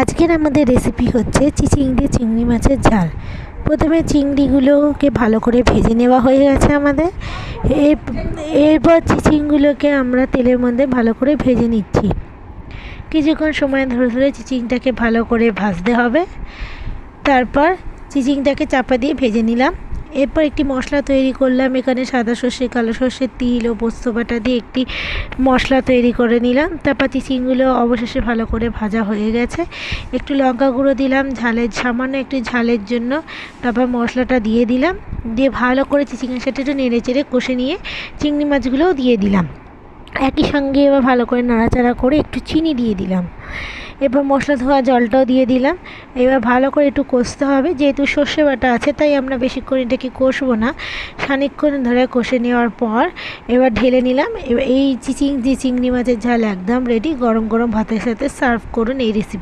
আজকের আমাদের রেসিপি হচ্ছে চিচিংড়ি চিংড়ি মাছের ঝাল। প্রথমে চিংড়িগুলোকে ভালো করে ভেজে নেওয়া হয়ে গেছে আমাদের। এর, এরপর চিচিংগুলোকে আমরা তেলের মধ্যে ভালো করে ভেজে নিচ্ছি। কিছুক্ষণ সময় ধরে ধরে চিচিংটাকে ভালো করে ভাজতে হবে। তারপর চিচিংটাকে চাপা দিয়ে ভেজে নিলাম। এরপর একটি মশলা তৈরি করলাম। এখানে সাদা সর্ষে, কালো সর্ষে, তিল ও পোস্ত বাটা দিয়ে একটি মশলা তৈরি করে নিলাম। তারপর চিচিংগুলো অবশেষে ভালো করে ভাজা হয়ে গেছে। একটু লঙ্কা গুঁড়ো দিলাম, ঝালের সামান্য একটু ঝালের জন্য। তারপর মশলাটা দিয়ে দিলাম। দিয়ে ভালো করে চিচিংয়ের সাথে একটু নেড়ে চেড়ে কষে নিয়ে চিংড়ি মাছগুলোও দিয়ে দিলাম। একই সঙ্গে এবার ভালো করে নাড়াচাড়া করে একটু চিনি দিয়ে দিলাম। এবার মশলা ধোয়া জলটাও দিয়ে দিলাম। এবার ভালো করে একটু কষতে হবে। যেহেতু সর্ষে বাটা আছে, তাই আমরা বেশিক্ষণ এটাকে কষবো না। খানিকক্ষণ ধরে কষে নেওয়ার পর এবার ঢেলে নিলাম। এই চিচিং যে চিংড়ি মাছের ঝাল একদম রেডি গরম গরম ভাতের সাথে সার্ভ করুন এই রেসিপি